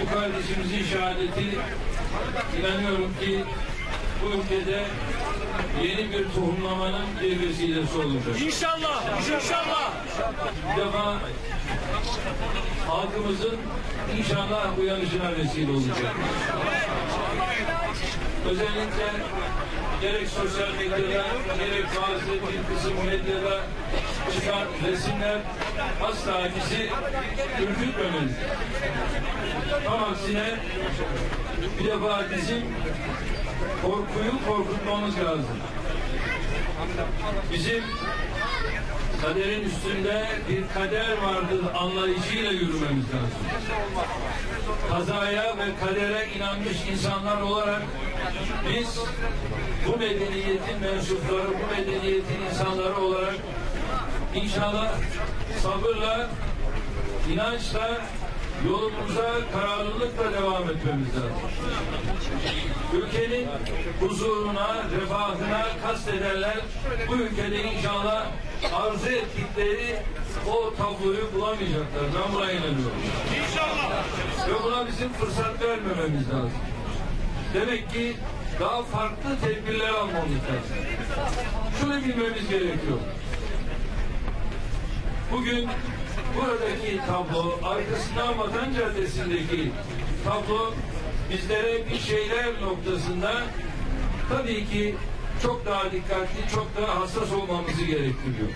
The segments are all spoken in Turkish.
Bu kardeşimizin şehadeti inanıyorum ki bu ülkede yeni bir tohumlamanın bir vesilesi olacak. İnşallah, inşallah. Bir defa halkımızın inşallah uyanışına vesile olacak. Özellikle gerek sosyal medyada gerek bazı bir kısım medyada çıkan resimler asla bizi ürkütmemeli. Tam aksine bir defa bizim korkuyu korkutmamız lazım. Bizim kaderin üstünde bir kader vardır anlayışıyla yürümemiz lazım. Kazaya ve kadere inanmış insanlar olarak biz bu medeniyetin mensupları, bu medeniyetin insanları olarak inşallah sabırla, inançla yolumuza kararlılıkla devam etmemiz lazım. Ülkenin huzuruna, refahına kastedenler bu ülkede inşallah arzu ettikleri o tabloyu bulamayacaklar. Ben buna inanıyorum. İnşallah. Ve buna bizim fırsat vermememiz lazım. Demek ki daha farklı tedbirler almamız lazım. Şunu bilmemiz gerekiyor. Bugün buradaki tablo, arkasından Vatan Caddesi'ndeki tablo bizlere bir şeyler noktasında tabii ki çok daha dikkatli, çok daha hassas olmamızı gerektiriyor.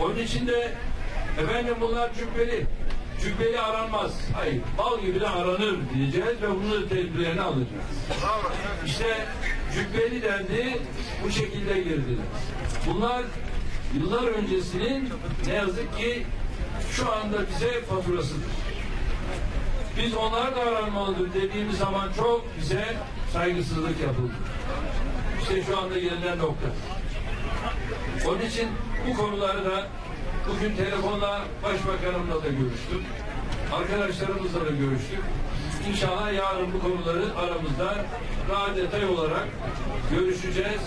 Onun için de efendim bunlar cübbeli. Cübbeli aranmaz. Hayır, bal gibi de aranır diyeceğiz ve bunun tedbirlerini alacağız. İşte cübbeli dendi, bu şekilde girdi. Bunlar yıllar öncesinin ne yazık ki şu anda bize faturasıdır. Biz onlar da aranmalıdır dediğimiz zaman çok bize saygısızlık yapıldı. İşte şu anda gelinen nokta. Onun için bu konuları da bugün telefonla başbakanımla da görüştüm. Arkadaşlarımızla da görüştük. İnşallah yarın bu konuları aramızda daha detay olarak görüşeceğiz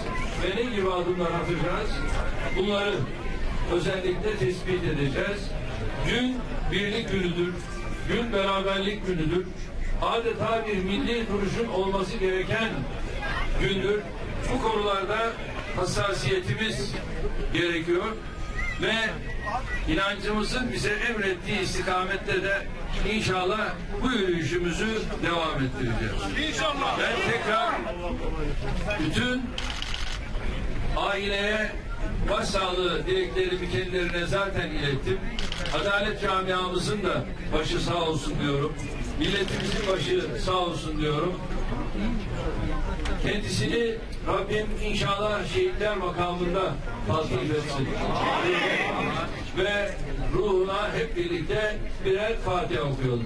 ve ne gibi adımlar atacağız bunları özellikle tespit edeceğiz. Gün birlik günüdür. Gün beraberlik günüdür. Adeta bir milli duruşun olması gereken gündür. Bu konularda hassasiyetimiz gerekiyor ve inancımızın bize emrettiği istikamette de inşallah bu yürüyüşümüzü devam ettireceğiz. İnşallah. Ben tekrar bütün aileye başsağlığı dileklerimi kendilerine zaten ilettim. Adalet camiamızın da başı sağ olsun diyorum. Milletimizin başı sağ olsun diyorum. Kendisini Rabbim inşallah şehitler makamında tasdik etsin. Ve ruhuna hep birlikte birer Fatiha okuyalım.